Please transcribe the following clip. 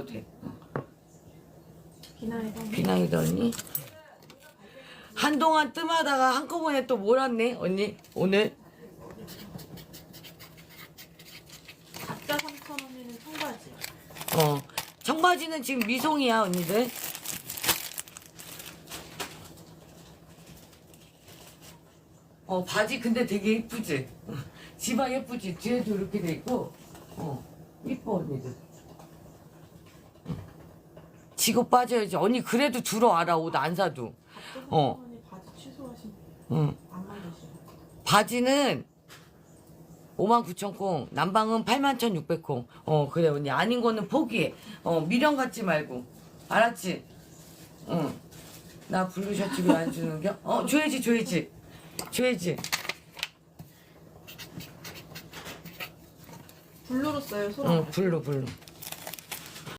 입어도 돼. 비나이다 언니. 한동안 뜸하다가 한꺼번에 또 몰았네 언니 오늘. 가짜 3,000원에는 청바지. 어 청바지는 지금 미송이야 언니들. 어 바지 근데 되게 이쁘지. 어, 지방 예쁘지. 뒤에도 이렇게 돼 있고. 어 이뻐 언니들. 지고 빠져야지. 언니 그래도 들어와라 옷 안 사도. 어. 3,000원에 바지 취소하신 응. 안 만드시고. 바지는 59,000콩, 남방은 81,600콩. 어, 그래, 언니. 아닌 거는 포기해. 어, 미련 갖지 말고. 알았지? 응. 나 블루 셔츠 왜 안 주는 겨? 어, 줘야지, 줘야지. 줘야지. 블루로 써요, 소라. 응, 블루, 블루.